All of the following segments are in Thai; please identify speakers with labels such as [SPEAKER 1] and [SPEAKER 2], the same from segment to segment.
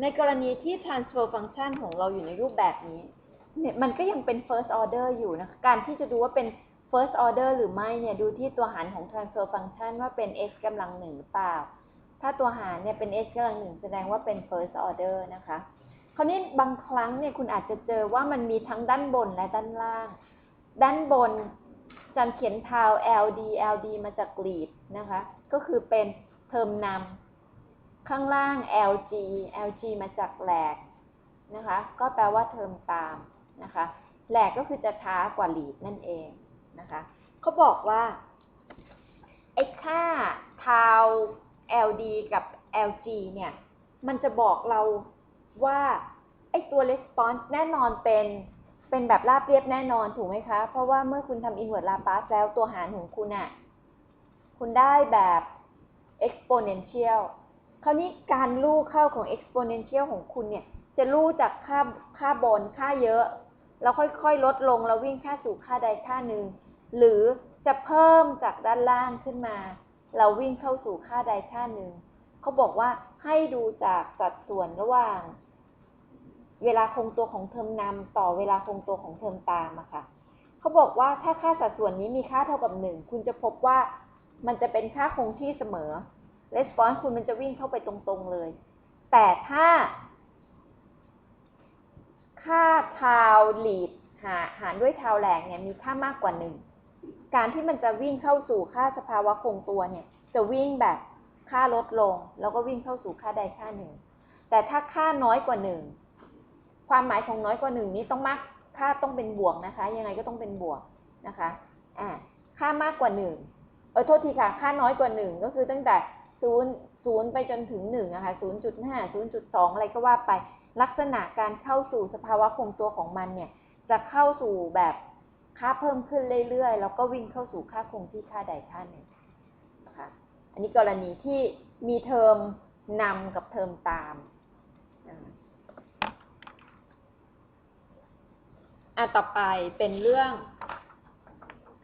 [SPEAKER 1] ในกรณีที่ transfer function ของเราอยู่ในรูปแบบนี้เนี่ยมันก็ยังเป็น first order อยู่นะคะการที่จะดูว่าเป็น first order หรือไม่เนี่ยดูที่ตัวหารของ transfer function ว่าเป็น x กำลังหนึ่งหรือเปล่า ถ้าตัวหารเนี่ยเป็น x กำลังหนึ่งแสดงว่าเป็น first order นะคะ คราวนี้บางครั้งเนี่ยคุณอาจจะเจอว่ามันมีทั้งด้านบนและด้านล่าง ด้านบนจันเขียนทาว LD LD มาจากกรีดนะคะ ก็คือเป็นเทอมนำ ข้างล่าง LG LG มาจากแหลกนะคะ ก็แปลว่าเทอมตามนะคะแหลกก็คือจะช้ากว่าหลีดนั่นเองนะคะเขาบอกว่าไอ้ค่าทาว LD กับ LG เนี่ย มันจะบอกเราว่าไอ้ตัว response แน่นอนเป็นเป็นแบบราบเรียบแน่นอนถูกไหมคะ เพราะว่าเมื่อคุณทำ inverse Laplace แล้วตัวหารของคุณอะคุณได้แบบ exponential คราวนี้การลู่เข้าของ exponential ของคุณเนี่ย จะลู่จากค่าค่าบนค่าเยอะ แล้วค่อยๆ ลดลงแล้ววิ่งค่าสู่ค่าใดค่าหนึ่ง หรือจะเพิ่มจากด้านล่างขึ้นมา เราวิ่งเข้าสู่ค่าใดค่าหนึ่ง เขาบอกว่าให้ดูจากสัดส่วนระหว่าง เวลาคงตัวของเทอมนำต่อเวลาคงตัวของเทอมตามอะค่ะเขาบอกว่าถ้าค่าสัดส่วนนี้มีค่าเท่ากับหนึ่งคุณจะพบว่ามันจะเป็นค่าคงที่เสมอ response คุณมันจะวิ่งเข้าไปตรงๆเลย แต่ถ้า ค่าทาวลีดหาหารด้วยทาวแหลงเนี่ยมีค่ามากกว่าหนึ่งการที่มันจะวิ่งเข้าสู่ค่าสภาวะคงตัวเนี่ย จะวิ่งแบบค่าลดลง แล้วก็วิ่งเข้าสู่ค่าใดค่าหนึ่ง แต่ถ้าค่าน้อยกว่าหนึ่งความหมายของน้อยกว่าหนึ่งนี้ต้องมากค่าต้องเป็นบวกนะคะ ยังไงก็ต้องเป็นบวกนะคะอ่าค่ามากกว่าหนึ่งเออโทษทีค่ะ ค่าน้อยกว่าหนึ่งก็คือตั้งแต่ ศูนย์ศูนย์ไปจนถึงหนึ่งอะค่ะศูนย์จุดห้าศูนย์จุดสองอะไรก็ว่าไป ลักษณะการเข้าสู่สภาวะคงตัวของมันเนี่ย จะเข้าสู่แบบค่าเพิ่มขึ้นเรื่อยๆ แล้วก็วิ่งเข้าสู่ค่าคงที่ค่าใดค่าหนึ่งนะคะอันนี้กรณีที่มีเทอมนำกับเทอมตามอะต่อไปเป็นเรื่อง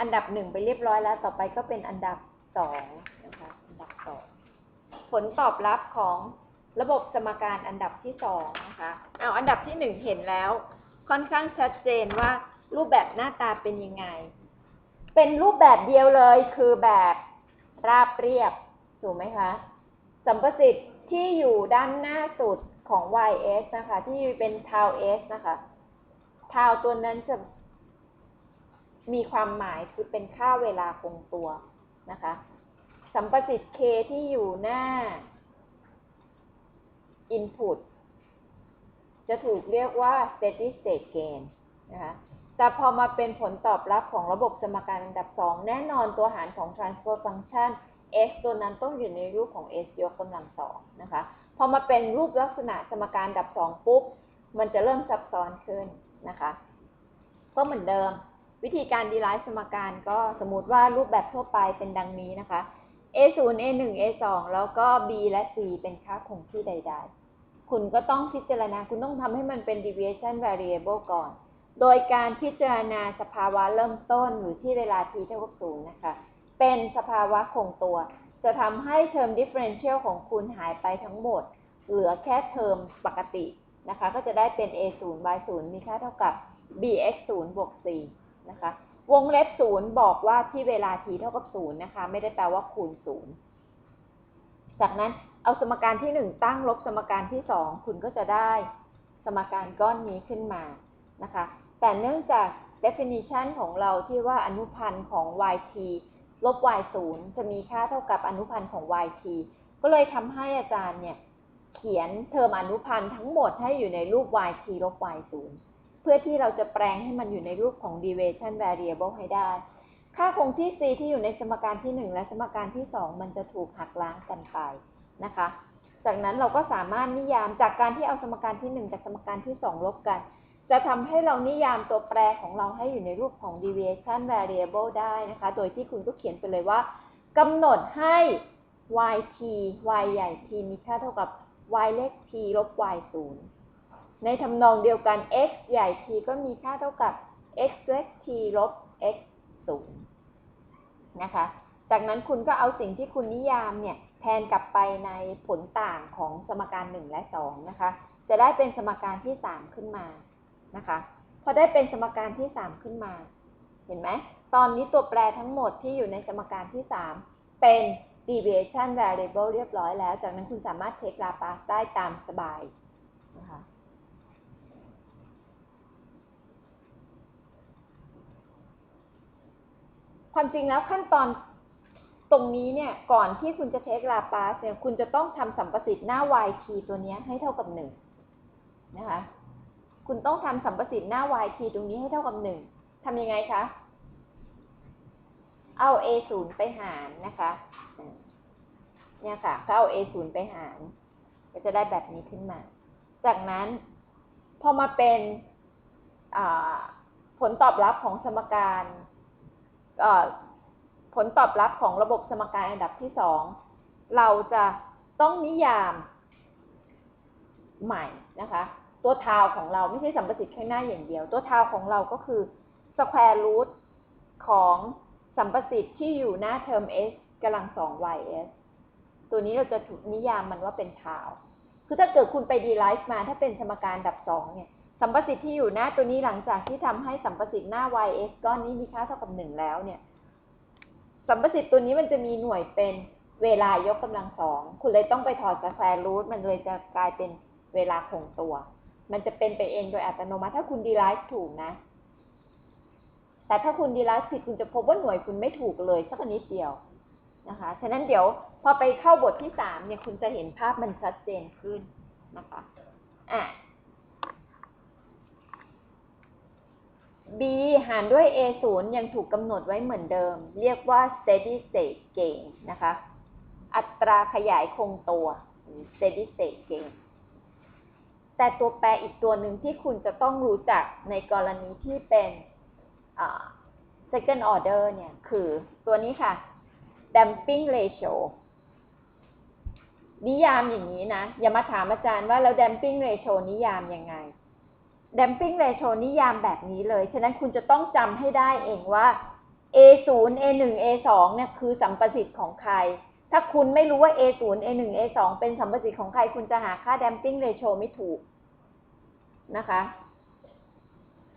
[SPEAKER 1] อันดับหนึ่งไปเรียบร้อยแล้ว ต่อไปก็เป็นอันดับสองนะคะ อันดับสอง ผลตอบรับของระบบสมการอันดับที่สองนะคะเอาอันดับที่หนึ่งเห็นแล้ว ค่อนข้างชัดเจนว่ารูปแบบหน้าตาเป็นยังไง เป็นรูปแบบเดียวเลยคือแบบราบเรียบ ถูกไหมคะ สัมประสิทธิ์ที่อยู่ด้านหน้าสุดของ ys นะคะ ที่เป็น tau s นะคะ tau ตัวนั้นจะมีความหมายคือเป็นค่าเวลาคงตัวนะคะ สัมประสิทธิ์ k ที่อยู่หน้า input จะถูกเรียกว่า steady state gain นะคะแต่พอมาเป็นผลตอบรับของระบบสมการอันดับ 2 แน่นอนตัวหารของ transfer function x ตัวนั้นต้องอยู่ในรูปของ s ยกกำลังสองนะคะ พอมาเป็นรูปลักษณะสมการอันดับ 2 ปุ๊บ มันจะเริ่มซับซ้อนขึ้นนะคะ ก็เหมือนเดิม วิธีการดีไลซ์สมการก็สมมติว่ารูปแบบทั่วไปเป็นดังนี้นะคะ a 0 a 1 a 2 แล้วก็ b และ c เป็นค่าคงที่ใด ๆ คุณก็ต้องพิจารณา คุณต้องทำให้มันเป็น deviation variable ก่อน โดยการพิจารณาสภาวะเริ่มต้นหรือที่เวลา t เท่ากับ0นะคะ เป็นสภาวะคงตัว จะทำให้เทอม differential ของคุณหายไปทั้งหมด เหลือแค่เทอมปกตินะคะ ก็จะได้เป็น a 0 y 0 มีค่าเท่ากับ b x 0 บวก c นะคะ วงเล็บ0บอกว่าที่เวลา t เท่ากับ0นย์นะคะ ไม่ได้แปลว่าคูณ0จากนั้นเอาสมการที่ 1 ตั้งลบสมการที่ 2 คุณก็จะได้สมการก้อนนี้ขึ้นมานะคะ แต่เนื่องจาก definition ของเราที่ว่าอนุพันธ์ของ yt ลบ y 0จะมีค่าเท่ากับอนุพันธ์ของ yt ก็เลยทำให้อาจารย์เนี่ย เขียนเทอมอนุพันธ์ทั้งหมดให้อยู่ในรูป yt ลบ y 0เพื่อที่เราจะแปลงให้มันอยู่ในรูปของ deviation variable ให้ได้ ค่าคงที่ c ที่อยู่ในสมการที่ 1 และสมการที่ 2 มันจะถูกหักล้างกันไปนะคะ จากนั้นเราก็สามารถนิยามจากการที่เอาสมการที่ 1 กับสมการที่ 2 ลบกัน จะทำให้เรานิยามตัวแปรของเราให้อยู่ในรูปของ deviation variable ได้นะคะ โดยที่คุณก็เขียนไปเลยว่ากำหนดให้ yt y ใหญ่ t มีค่าเท่ากับ y เล็ก t ลบ y 0 ในทำนองเดียวกัน x ใหญ่ t ก็มีค่าเท่ากับ x เล็ก t ลบ x 0นะคะ จากนั้นคุณก็เอาสิ่งที่คุณนิยามเนี่ยแทนกลับไปในผลต่างของสมการหนึ่งและสองนะคะ จะได้เป็นสมการที่สามขึ้นมานะคะ พอได้เป็นสมการที่สามขึ้นมา เห็นไหม ตอนนี้ตัวแปรทั้งหมดที่อยู่ในสมการที่สามเป็น deviation variable เรียบร้อยแล้ว จากนั้นคุณสามารถเทคลาปาสได้ตามสบายนะคะ ความจริงแล้วขั้นตอนตรงนี้เนี่ย ก่อนที่คุณจะเทคลาปาสเนี่ย คุณจะต้องทำสัมประสิทธิ์หน้า yt ตัวนี้ให้เท่ากับหนึ่งนะคะ คุณต้องทำสัมประสิทธิ์หน้า yt ตรงนี้ให้เท่ากับหนึ่งทำยังไงคะ เอา a ศูนย์ไปหารนะคะ เนี่ยค่ะ ก็เอา a ศูนย์ไปหาร ก็จะได้แบบนี้ขึ้นมา จากนั้นพอมาเป็นผลตอบรับของสมการ ผลตอบรับของระบบสมการอันดับที่สองเราจะต้องนิยามใหม่นะคะ ตัวทาวของเราไม่ใช่สัมประสิทธิ์ข้างหน้าอย่างเดียว ตัวทาวของเราก็คือ square root ของสัมประสิทธิ์ที่อยู่หน้าเทอม s กำลังสอง ys ตัวนี้เราจะถูกนิยามมันว่าเป็นทาว คือถ้าเกิดคุณไปดีไลซ์มาถ้าเป็นสมการดับสองเนี่ย สัมประสิทธิ์ที่อยู่หน้าตัวนี้หลังจากที่ทำให้สัมประสิทธิ์หน้า ys ก้อนนี้มีค่าเท่ากับหนึ่งแล้วเนี่ย สัมประสิทธิ์ตัวนี้มันจะมีหน่วยเป็นเวลายกกำลังสอง คุณเลยต้องไปถอดสแควร์รูทมันเลยจะกลายเป็นเวลาคงตัว มันจะเป็นไปเองโดยอัตโนมัติถ้าคุณดีไลซ์ถูกนะ แต่ถ้าคุณดีไลซ์ผิดคุณจะพบว่าหน่วยคุณไม่ถูกเลยสักนิดเดียวนะคะ ฉะนั้นเดี๋ยวพอไปเข้าบทที่สามเนี่ยคุณจะเห็นภาพมันชัดเจนขึ้นนะคะ อะ b หารด้วย a 0ยังถูกกำหนดไว้เหมือนเดิม เรียกว่า steady state gain นะคะ อัตราขยายคงตัว steady state gain แต่ตัวแปรอีกตัวหนึ่งที่คุณจะต้องรู้จักในกรณีที่เป็น second order เนี่ย คือตัวนี้ค่ะ damping ratio นิยามอย่างนี้นะ อย่ามาถามอาจารย์ว่าแล้ว damping ratio นิยามยังไง damping ratio นิยามแบบนี้เลย ฉะนั้นคุณจะต้องจำให้ได้เองว่า a 0 a 1 a 2 เนี่ยคือสัมประสิทธิ์ของใคร ถ้าคุณไม่รู้ว่า a 0 a 1 a 2 เป็นสัมประสิทธิ์ของใคร คุณจะหาค่า damping ratio ไม่ถูกนะคะ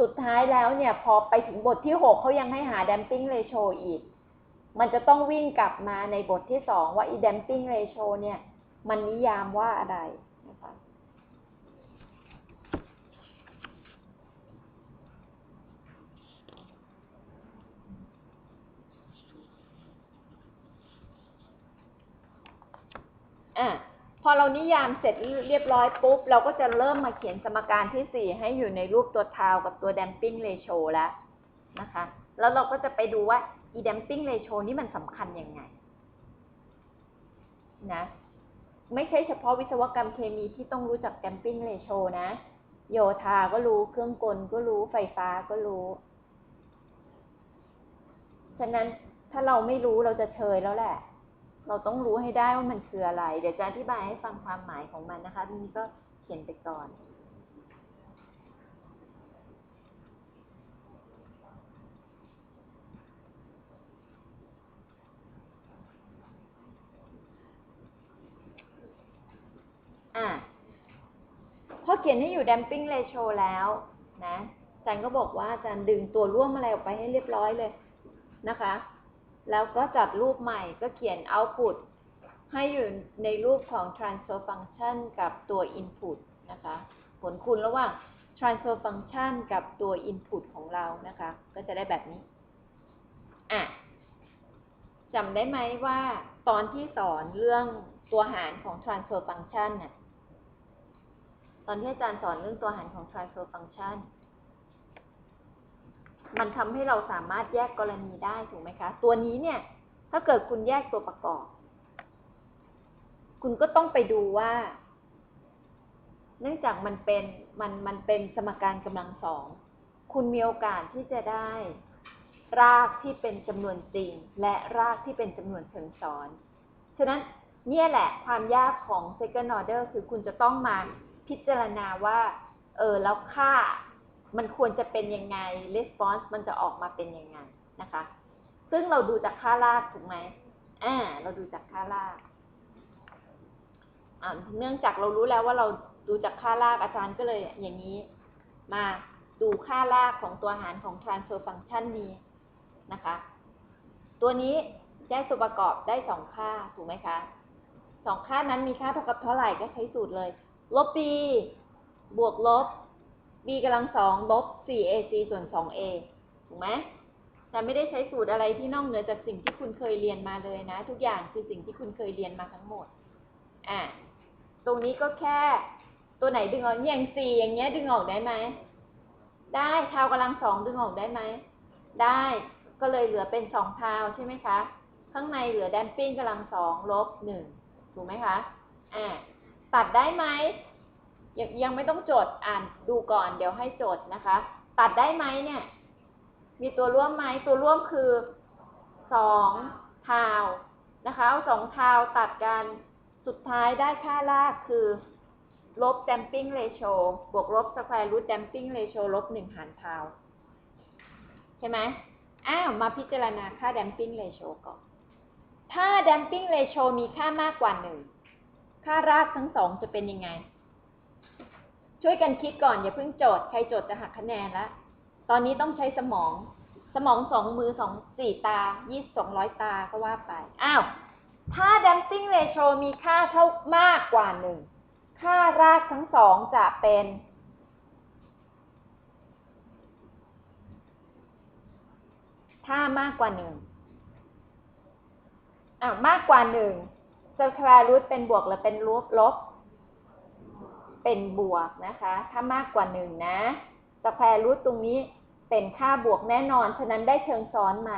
[SPEAKER 1] สุดท้ายแล้วเนี่ยพอไปถึงบทที่ 6 เขายังให้หา damping ratio อีก มันจะต้องวิ่งกลับมาในบทที่ 2 ว่า e damping ratio เนี่ย มันนิยามว่าอะไรนะคะ อะพอเรานิยามเสร็จเรียบร้อยปุ๊บ เราก็จะเริ่มมาเขียนสมการที่ 4 ให้อยู่ในรูปตัวทาวกับตัว damping ratio แล้วนะคะ แล้วเราก็จะไปดูว่า e damping ratio นี่มันสำคัญยังไงนะไม่ใช่เฉพาะวิศวกรรมเคมีที่ต้องรู้จัก damping ratio นะ โยธาก็รู้เครื่องกลก็รู้ไฟฟ้าก็รู้ ฉะนั้นถ้าเราไม่รู้เราจะเชยแล้วแหละ เราต้องรู้ให้ได้ว่ามันคืออะไร เดี๋ยวจะอธิบายให้ฟังความหมายของมันนะคะทีนี้ก็เขียนไปก่อน อะพอเขียนให้อยู่ damping ratio แล้วนะอาจารย์ก็บอกว่าอาจารย์ดึงตัวร่วมอะไรออกไปให้เรียบร้อยเลยนะคะ แล้วก็จัดรูปใหม่ก็เขียน output ให้อยู่ในรูปของ transfer function กับตัว input นะคะ ผลคูณระหว่าง transfer function กับตัว input ของเรานะคะ ก็จะได้แบบนี้ อะจำได้ไหมว่าตอนที่สอนเรื่องตัวหารของ transfer function เนี่ยตอนที่อาจารย์สอนเรื่องตัวหารของ transfer function มันทำให้เราสามารถแยกกรณีได้ถูกไหมคะ ตัวนี้เนี่ย ถ้าเกิดคุณแยกตัวประกอบ คุณก็ต้องไปดูว่า เนื่องจากมันเป็นมันมันเป็นสมการกำลังสอง คุณมีโอกาสที่จะได้ รากที่เป็นจำนวนจริง และรากที่เป็นจำนวนเชิงซ้อน ฉะนั้นเนี่ยแหละความยากของ second order คือคุณจะต้องมาพิจารณาว่า เออ แล้วค่า มันควรจะเป็นยังไง response มันจะออกมาเป็นยังไงนะคะ ซึ่งเราดูจากค่ารากถูกไหมอ่า เราดูจากค่ารากอ่าเนื่องจากเรารู้แล้วว่าเราดูจากค่ารากอาจารย์ก็เลยอย่างนี้ มาดูค่ารากของตัวหารของ transfer function นี้นะคะ ตัวนี้แยกส่วนประกอบได้สองค่าถูกไหมคะสองค่านั้นมีค่าเท่ากับเท่าไหร่ก็ใช้สูตรเลย ลบ b บวกลบ b กำลังสองลบ 4ac ส่วน 2a ถูกไหมแต่ไม่ได้ใช้สูตรอะไรที่นอกเหนือจากสิ่งที่คุณเคยเรียนมาเลยนะ ทุกอย่างคือสิ่งที่คุณเคยเรียนมาทั้งหมด อะ ตรงนี้ก็แค่ตัวไหนดึงออกอย่างสี่อย่างเงี้ยดึงออกได้ไหม ได้เท้ากำลังสองดึงออกได้ไหม ได้ก็เลยเหลือเป็นสองเท้าใช่ไหมคะ ข้างในเหลือแดมปิ้งกำลังสองลบหนึ่งถูกไหมคะ อ่าตัดได้ไหม ยังยังไม่ต้องโจทย์อ่านดูก่อนเดี๋ยวให้โจทย์นะคะ ตัดได้ไหมเนี่ย มีตัวร่วมไหมตัวร่วมคือสองทาวนะคะเอาสองทาวตัดกันสุดท้ายได้ค่ารากคือ ลบ damping ratio บวกลบ square root damping ratio ลบหนึ่งหารทาวใช่ไหมอ้าว มาพิจารณาค่า damping ratio ก่อน ถ้า damping ratio มีค่ามากกว่าหนึ่งค่ารากทั้งสองจะเป็นยังไง ช่วยกันคิดก่อนอย่าเพิ่งโจทย์ใครโจทย์จะหักคะแนนแล้วตอนนี้ต้องใช้สมอง สมองสองมือสองสี่ตายี่สองร้อยตาก็ว่าไป อ้าว ถ้า damping ratio มีค่าเท่ามากกว่าหนึ่ง ค่ารากทั้งสองจะเป็นถ้ามากกว่าหนึ่งอ้าวมากกว่าหนึ่ง square root เป็นบวกหรือเป็นลบลบ เป็นบวกนะคะ ถ้ามากกว่าหนึ่งนะ square root ตรงนี้เป็นค่าบวกแน่นอน ฉะนั้นได้เชิงซ้อนไหม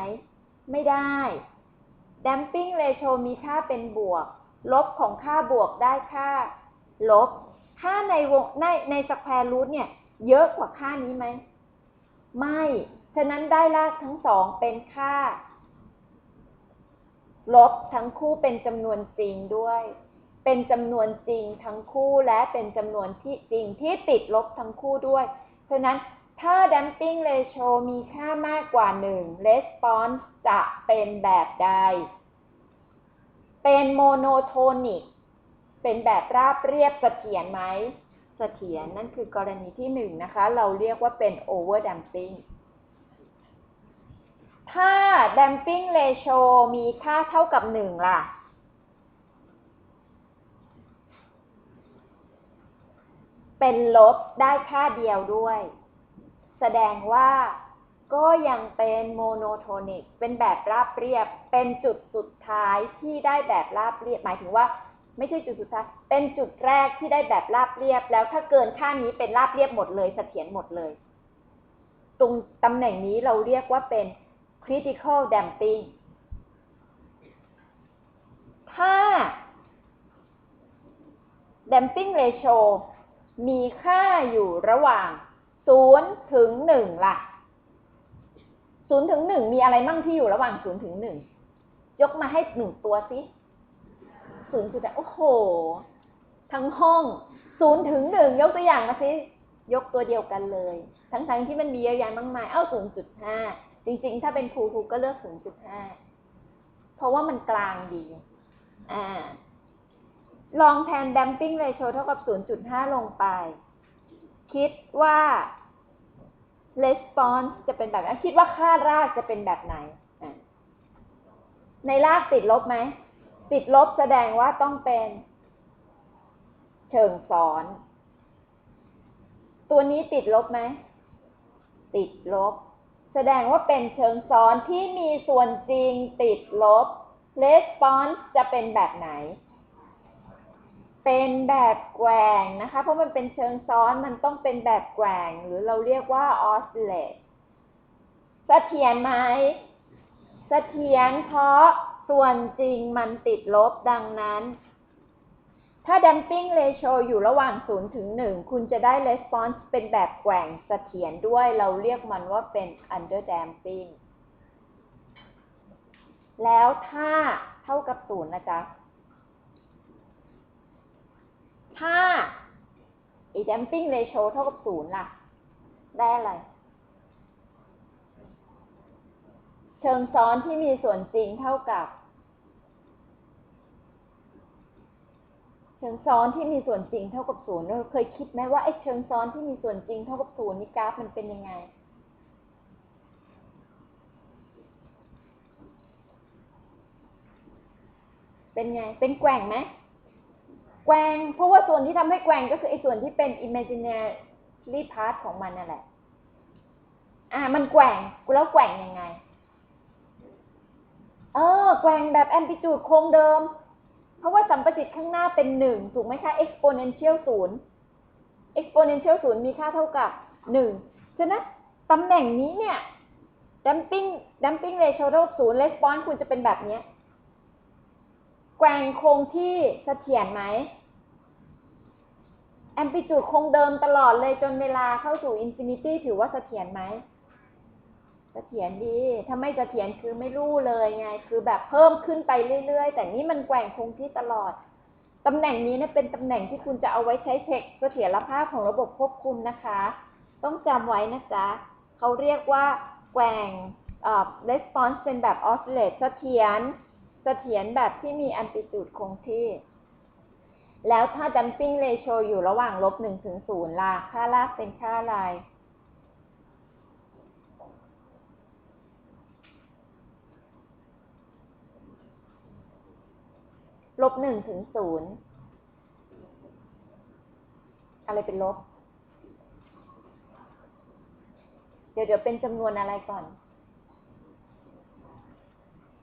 [SPEAKER 1] ไม่ได้ damping ratio มีค่าเป็นบวก ลบของค่าบวกได้ค่า ลบ ค่าในวงในในสแควร์รูทเนี่ย เยอะกว่าค่านี้ไหม ไม่ ฉะนั้นได้รากทั้งสองเป็นค่า ลบทั้งคู่เป็นจำนวนจริงด้วย เป็นจำนวนจริงทั้งคู่และเป็นจำนวนที่จริงที่ติดลบทั้งคู่ด้วยฉะนั้นถ้า damping ratio มีค่ามากกว่า 1 response จะเป็นแบบใด เป็น monotonic เป็นแบบราบเรียบเสถียรไหมเสถียรนั่นคือกรณีที่หนึ่งนะคะ เราเรียกว่าเป็น over damping ถ้า damping ratio มีค่าเท่ากับหนึ่งล่ะ เป็นลบได้ค่าเดียวด้วย แสดงว่าก็ยังเป็นโมโนโทนิก เป็นแบบราบเรียบ เป็นจุดสุดท้ายที่ได้แบบราบเรียบ หมายถึงว่า ไม่ใช่จุดสุดท้าย เป็นจุดแรกที่ได้แบบราบเรียบ แล้วถ้าเกินค่านี้เป็นราบเรียบหมดเลยเสถียรหมดเลย ตรงตำแหน่งนี้เราเรียกว่าเป็น critical damping ถ้า damping ratio มีค่าอยู่ระหว่าง0ถึง1ล่ะ0ถึง1มีอะไรมั่งที่อยู่ระหว่าง0ถึง1ยกมาให้ 1 ตัวสิ0คือแต่โอ้โห ทั้งห้อง0ถึง1ยกตัวอย่างมาสิยกตัวเดียวกันเลย ทั้งๆทที่มันมีเยอะแยะมากมาย เอ้า 0.5 จริงๆ ถ้าเป็นครูครูก็เลือก 0.5 เพราะว่ามันกลางดี อ่า ลองแทน damping ratio เท่ากับ 0.5 ลงไป คิดว่า response จะเป็นแบบไหนคิดว่าค่ารากจะเป็นแบบไหน ในรากติดลบไหม ติดลบแสดงว่าต้องเป็น เชิงซ้อน ตัวนี้ติดลบไหม ติดลบ แสดงว่าเป็นเชิงซ้อนที่มีส่วนจริงติดลบ response จะเป็นแบบไหน เป็นแบบแกว่งนะคะ เพราะมันเป็นเชิงซ้อนมันต้องเป็นแบบแกว่ง หรือเราเรียกว่า oscillate เสถียรไหมเสถียรเพราะส่วนจริงมันติดลบดังนั้น ถ้า damping ratio อยู่ระหว่าง 0 ถึง 1 คุณจะได้ response เป็นแบบแกว่งเสถียรด้วยเราเรียกมันว่าเป็น under damping แล้วถ้าเท่ากับ 0 นะจ๊ะ ถ้า e damping ratio เท่ากับ0ล่ะ ได้อะไร เชิงซ้อนที่มีส่วนจริงเท่ากับ เชิงซ้อนที่มีส่วนจริงเท่ากับศูนย์เราเคยคิดไหมว่าไอ้เชิงซ้อนที่มีส่วนจริงเท่ากับศูนย์นี่กราฟมันเป็นยังไงเป็นไง เป็นแกว่งไหม แกว่งเพราะว่าส่วนที่ทำให้แกว่งก็คือไอ้ส่วนที่เป็น imaginary part ของมันนั่นแหละ อ่า มันแกว่งแล้วแกว่งยังไง เออ แกว่งแบบ amplitude คงเดิม เพราะว่าสัมประสิทธิ์ข้างหน้าเป็นหนึ่งถูกไหมคะ exponential ศูนย์ exponential ศูนย์มีค่าเท่ากับหนึ่งฉะนั้นตำแหน่งนี้เนี่ย dumping dumping ratio เท่ากับศูนย์ response คุณจะเป็นแบบนี้แกว่งคงที่เสถียรไหม amplitude คงเดิมตลอดเลยจนเวลาเข้าสู่ infinity ถือว่าเสถียรไหมเสถียรดีถ้าไม่เสถียรคือไม่รู้เลยไง คือแบบเพิ่มขึ้นไปเรื่อยๆ แต่นี่มันแกว่งคงที่ตลอด ตำแหน่งนี้เนี่ยเป็นตำแหน่งที่คุณจะเอาไว้ใช้เช็คเสถียรภาพของระบบควบคุมนะคะ ต้องจำไว้นะจ๊ะเขาเรียกว่าแกว่งเอ่อ response เป็นแบบ oscillate เสถียร เสถียรแบบที่มี amplitude คงที่ แล้วถ้า dumping ratio อยู่ระหว่างลบ1ถึง0ล่ะ ค่าลากเป็นค่าอะไร ลบหนึ่งถึงศูนย์อะไรเป็นลบ เดี๋ยวเดี๋ยวเป็นจำนวนอะไรก่อน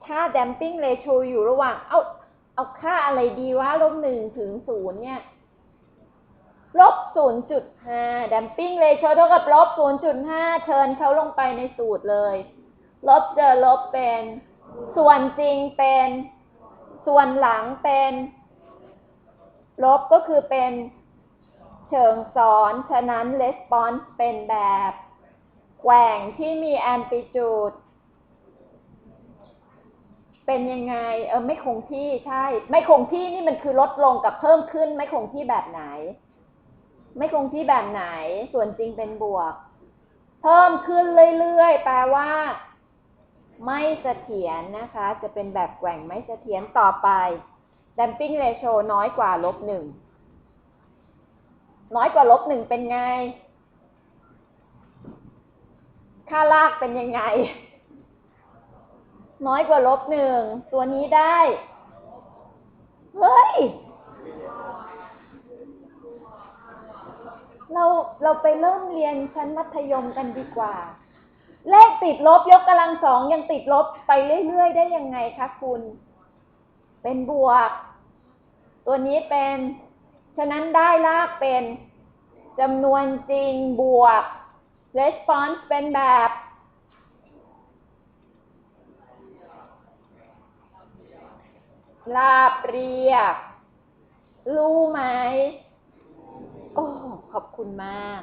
[SPEAKER 1] ถ้า damping ratio อยู่ระหว่าง เอา เอาค่าอะไรดีวะลบหนึ่งถึงศูนย์เนี่ย ลบศูนย์จุดห้า damping ratio เท่ากับลบศูนย์จุดห้าเชิญเขาลงไปในสูตรเลย ลบเจอลบเป็น ส่วนจริงเป็น ส่วนหลังเป็น ลบก็คือเป็นเชิงซ้อน ฉะนั้น response เป็นแบบแกว่งที่มี amplitude เป็นยังไงเออไม่คงที่ใช่ ไม่คงที่นี่มันคือลดลงกับเพิ่มขึ้น ไม่คงที่แบบไหน ไม่คงที่แบบไหน ส่วนจริงเป็นบวก เพิ่มขึ้นเรื่อยๆ แปลว่า ไม่เสถียรนะคะ จะเป็นแบบแกว่งไม่เสถียรต่อไป damping ratio น้อยกว่าลบหนึ่งน้อยกว่าลบหนึ่งเป็นไง ค่าลากเป็นยังไง น้อยกว่าลบหนึ่งตัวนี้ได้ เฮ้ย เราเราไปเริ่มเรียนชั้นมัธยมกันดีกว่า เลขติดลบยกกำลังสองยังติดลบไปเรื่อย ๆ ได้ยังไงคะคุณ เป็นบวก ตัวนี้เป็น ฉะนั้นได้ลากเป็นจำนวนจริงบวก response เป็นแบบ ลาบเรียบ รู้ไหม โอ้ ขอบคุณมาก